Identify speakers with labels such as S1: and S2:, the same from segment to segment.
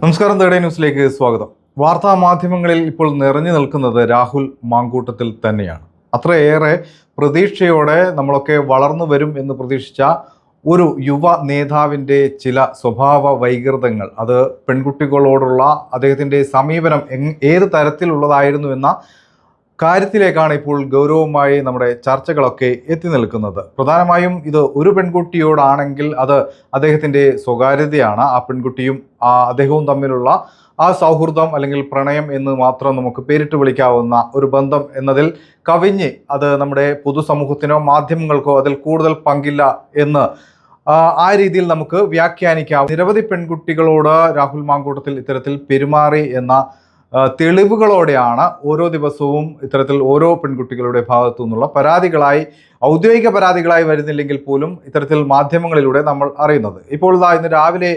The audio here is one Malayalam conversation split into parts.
S1: നമസ്കാരം തേടേ ന്യൂസിലേക്ക് സ്വാഗതം. വാർത്താ മാധ്യമങ്ങളിൽ ഇപ്പോൾ നിറഞ്ഞു നിൽക്കുന്നത് രാഹുൽ മാങ്കൂട്ടത്തിൽ തന്നെയാണ്. അത്രയേറെ പ്രതീക്ഷയോടെ നമ്മളൊക്കെ വളർന്നു വരും എന്ന് പ്രതീക്ഷിച്ച ഒരു യുവ നേതാവിന്റെ ചില സ്വഭാവ വൈകൃതങ്ങൾ. അത് പെൺകുട്ടികളോടുള്ള അദ്ദേഹത്തിന്റെ സമീപനം എങ് ഏത് തരത്തിലുള്ളതായിരുന്നു എന്ന കാര്യത്തിലേക്കാണ് ഇപ്പോൾ ഗൗരവമായി നമ്മുടെ ചർച്ചകളൊക്കെ എത്തി നിൽക്കുന്നത്. പ്രധാനമായും ഇത് ഒരു പെൺകുട്ടിയോടാണെങ്കിൽ അത് അദ്ദേഹത്തിന്റെ സ്വകാര്യതയാണ്. ആ പെൺകുട്ടിയും ആ അദ്ദേഹവും തമ്മിലുള്ള ആ സൗഹൃദം അല്ലെങ്കിൽ പ്രണയം എന്ന് മാത്രം നമുക്ക് പേരിട്ട് വിളിക്കാവുന്ന ഒരു ബന്ധം എന്നതിൽ കവിഞ്ഞ് അത് നമ്മുടെ പൊതുസമൂഹത്തിനോ മാധ്യമങ്ങൾക്കോ അതിൽ കൂടുതൽ പങ്കില്ല എന്ന് ആ, രീതിയിൽ നമുക്ക് വ്യാഖ്യാനിക്കാം. നിരവധി പെൺകുട്ടികളോട് രാഹുൽ മാങ്കൂട്ടത്തിൽ ഇത്തരത്തിൽ പെരുമാറി എന്ന തെളിവുകളോടെയാണ് ഓരോ ദിവസവും ഇത്തരത്തിൽ ഓരോ പെൺകുട്ടികളുടെ ഭാഗത്തു നിന്നുള്ള പരാതികളായി ഔദ്യോഗിക പരാതികളായി വരുന്നില്ലെങ്കിൽ പോലും ഇത്തരത്തിൽ മാധ്യമങ്ങളിലൂടെ നമ്മൾ അറിയുന്നത്. ഇപ്പോൾ ഇതാ ഇന്ന് രാവിലെ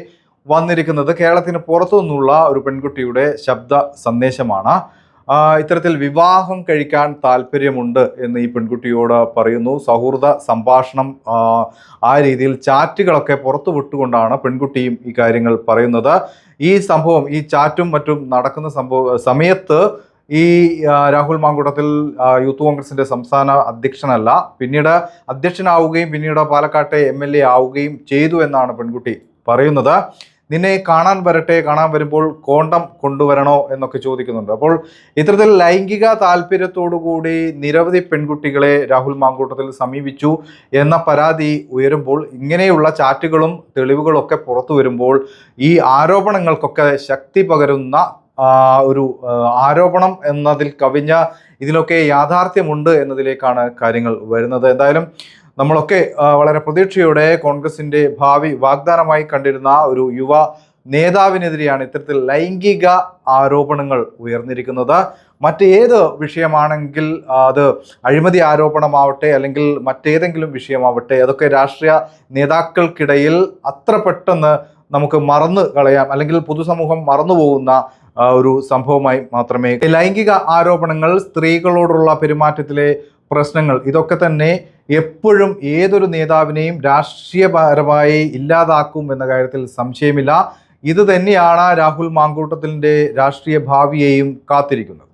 S1: വന്നിരിക്കുന്നത് കേരളത്തിന് പുറത്തു നിന്നുള്ള ഒരു പെൺകുട്ടിയുടെ ശബ്ദ സന്ദേശമാണ്. ഇത്തരത്തിൽ വിവാഹം കഴിക്കാൻ താല്പര്യമുണ്ട് എന്ന് ഈ പെൺകുട്ടിയോട് പറയുന്നു. സൗഹൃദ സംഭാഷണം ആ, രീതിയിൽ ചാറ്റുകളൊക്കെ പുറത്തു വിട്ടുകൊണ്ടാണ് പെൺകുട്ടിയും ഈ കാര്യങ്ങൾ പറയുന്നത്. ഈ സംഭവം ഈ ചാറ്റും മറ്റും നടക്കുന്ന സംഭവ സമയത്ത് ഈ രാഹുൽ മാങ്കൂട്ടത്തിൽ യൂത്ത് കോൺഗ്രസിന്റെ സംസ്ഥാന അധ്യക്ഷനല്ല പിന്നീട് അധ്യക്ഷനാവുകയും പിന്നീട് പാലക്കാട്ടെ എം എൽ എ ആവുകയും ചെയ്തു എന്നാണ് പെൺകുട്ടി പറയുന്നത്. നിന്നെ കാണാൻ വരട്ടെ കാണാൻ വരുമ്പോൾ കോണ്ടം കൊണ്ടുവരണോ എന്നൊക്കെ ചോദിക്കുന്നുണ്ട്. അപ്പോൾ ഇത്തരത്തിൽ ലൈംഗിക താല്പര്യത്തോടുകൂടി നിരവധി പെൺകുട്ടികളെ രാഹുൽ മാങ്കൂട്ടത്തിൽ സമീപിച്ചു എന്ന പരാതി ഉയരുമ്പോൾ ഇങ്ങനെയുള്ള ചാറ്റുകളും തെളിവുകളും ഒക്കെ പുറത്തു വരുമ്പോൾ ഈ ആരോപണങ്ങൾക്കൊക്കെ ശക്തി പകരുന്ന ഒരു ആരോപണം എന്നതിൽ കവിഞ്ഞ ഇതിലൊക്കെ യാഥാർത്ഥ്യമുണ്ട് എന്നതിലേക്കാണ് കാര്യങ്ങൾ വരുന്നത്. എന്തായാലും നമ്മളൊക്കെ വളരെ പ്രതീക്ഷയോടെ കോൺഗ്രസിന്റെ ഭാവി വാഗ്ദാനമായി കണ്ടിരുന്ന ഒരു യുവ നേതാവിനെതിരെയാണ് ഇത്തരത്തിൽ ലൈംഗിക ആരോപണങ്ങൾ ഉയർന്നിരിക്കുന്നത്. മറ്റേത് വിഷയമാണെങ്കിൽ അത് അഴിമതി ആരോപണമാവട്ടെ അല്ലെങ്കിൽ മറ്റേതെങ്കിലും വിഷയമാവട്ടെ അതൊക്കെ രാഷ്ട്രീയ നേതാക്കൾക്കിടയിൽ അത്ര പെട്ടെന്ന് നമുക്ക് മറന്നു കളയാം അല്ലെങ്കിൽ പൊതുസമൂഹം മറന്നു പോകുന്ന ഒരു സംഭവമായി മാത്രമേ ലൈംഗിക ആരോപണങ്ങൾ സ്ത്രീകളോടുള്ള പെരുമാറ്റത്തിലെ പ്രശ്നങ്ങൾ ഇതൊക്കെ തന്നെ എപ്പോഴും ഏതൊരു നേതാവിനെയും രാഷ്ട്രീയപരമായി ഇല്ലാതാക്കും എന്ന കാര്യത്തിൽ സംശയമില്ല. ഇത് തന്നെയാണ് രാഹുൽ മാങ്കൂട്ടത്തിന്റെ രാഷ്ട്രീയ ഭാവിയെയും കാത്തിരിക്കുന്നത്.